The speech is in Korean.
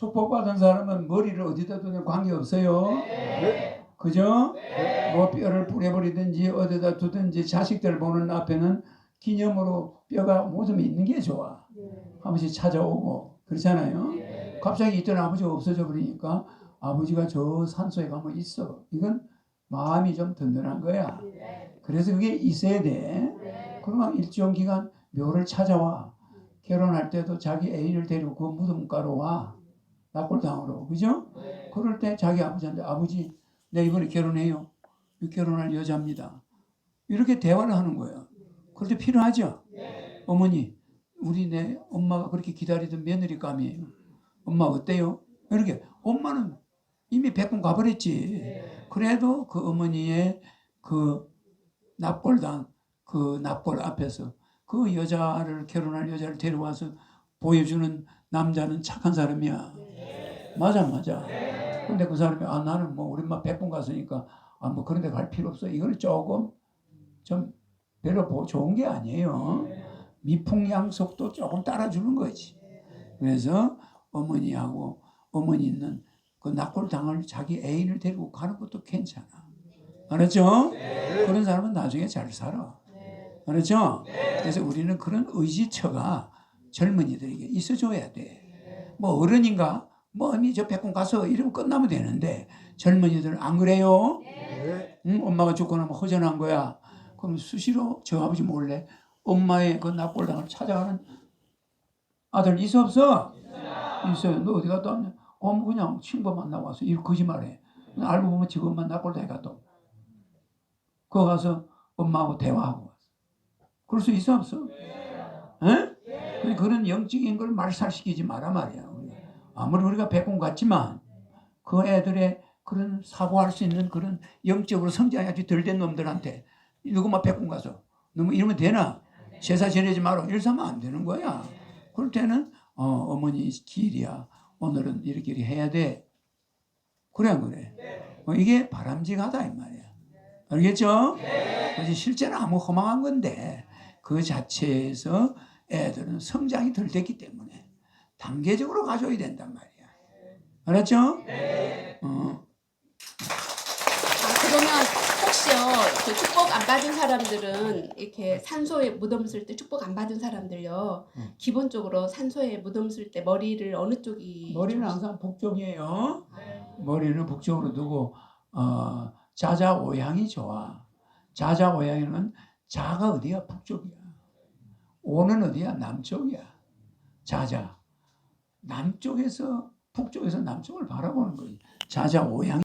축복받은 사람은 머리를 어디다 두든 관계없어요. 그죠? 뭐 뼈를 뿌려버리든지 어디다 두든지 자식들 보는 앞에는 기념으로 뼈가 모듬이 있는 게 좋아. 한 번씩 찾아오고 그렇잖아요. 갑자기 있던 아버지가 없어져 버리니까 아버지가 저 산소에 가면 있어. 이건 마음이 좀 든든한 거야. 그래서 그게 있어야 돼. 그러면 일정 기간 묘를 찾아와. 결혼할 때도 자기 애인을 데리고 그 무덤가로 와. 납골당으로. 그죠? 그럴 때 자기 아버지한테 아버지 내 이번에 결혼해요. 결혼할 여자입니다. 이렇게 대화를 하는 거예요. 그럴 때 필요하죠? 어머니, 우리 내 엄마가 그렇게 기다리던 며느리감이에요. 엄마 어때요? 이렇게 엄마는 이미 백군 가버렸지. 그래도 그 어머니의 그 납골당 그 납골 앞에서 그 여자를 결혼할 여자를 데려와서 보여주는 남자는 착한 사람이야. 맞아 맞아. 근데 그 사람이 아 나는 뭐 우리 엄마 백군 갔으니까 아뭐 그런 데 갈 필요 없어. 이걸 조금 좀 별로 보- 좋은 게 아니에요. 미풍양속도 조금 따라주는 거지. 그래서 어머니하고 어머니 있는 그 납골당을 자기 애인을 데리고 가는 것도 괜찮아. 알았죠? 그런 사람은 나중에 잘 살아. 알았죠? 그래서 우리는 그런 의지처가 젊은이들에게 있어줘야 돼. 뭐 어른인가? 뭐 어머니 저 백군 가서 이러면 끝나면 되는데 젊은이들은 안 그래요? 응? 엄마가 죽고 나면 허전한 거야. 그럼 수시로 저 아버지 몰래 엄마의 그 납골당을 찾아가는 아들 있어 없어? 있어요. 너 어디 갔다 왔냐? 어, 뭐 그냥 친구 만나고 왔어. 이렇게 거짓말해. 알고 보면 지금 엄마 납골당에 갔다. 거기 가서 엄마하고 대화하고 왔어. 그럴 수 있어 없어? 에? 근데 그런 영적인 걸 말살시키지 마라 말이야. 아무리 우리가 백공 같지만 그 애들의 그런 사고할 수 있는 그런 영적으로 성장이 아주 덜 된 놈들한테 누구만 백공 가서 너무 이러면 되나? 제사 지내지 마라. 이러면 안 되는 거야. 그럴 때는 어, 어머니 길이야. 오늘은 이렇게 이렇게 해야 돼. 그래 안 그래? 어, 이게 바람직하다 이 말이야. 알겠죠? 그래서 실제는 아무 허망한 건데 그 자체에서 애들은 성장이 덜 됐기 때문에 단계적으로 가져야 된단 말이야. 알았죠? 어, 아, 그러면 혹시요, 그 축복 안 받은 사람들은 이렇게 산소에 무덤 쓸 때 축복 안 받은 사람들요, 음. 기본적으로 산소에 무덤 쓸 때 머리를 어느 쪽이 머리는 좀- 항상 북쪽이에요. 머리는 북쪽으로 두고 어, 자자 오향이 좋아. 자자 오향에는 자가 어디야? 북쪽이야. 오는 어디야? 남쪽이야. 자자. 남쪽에서 북쪽에서 남쪽을 바라보는 거지. 자자 오향.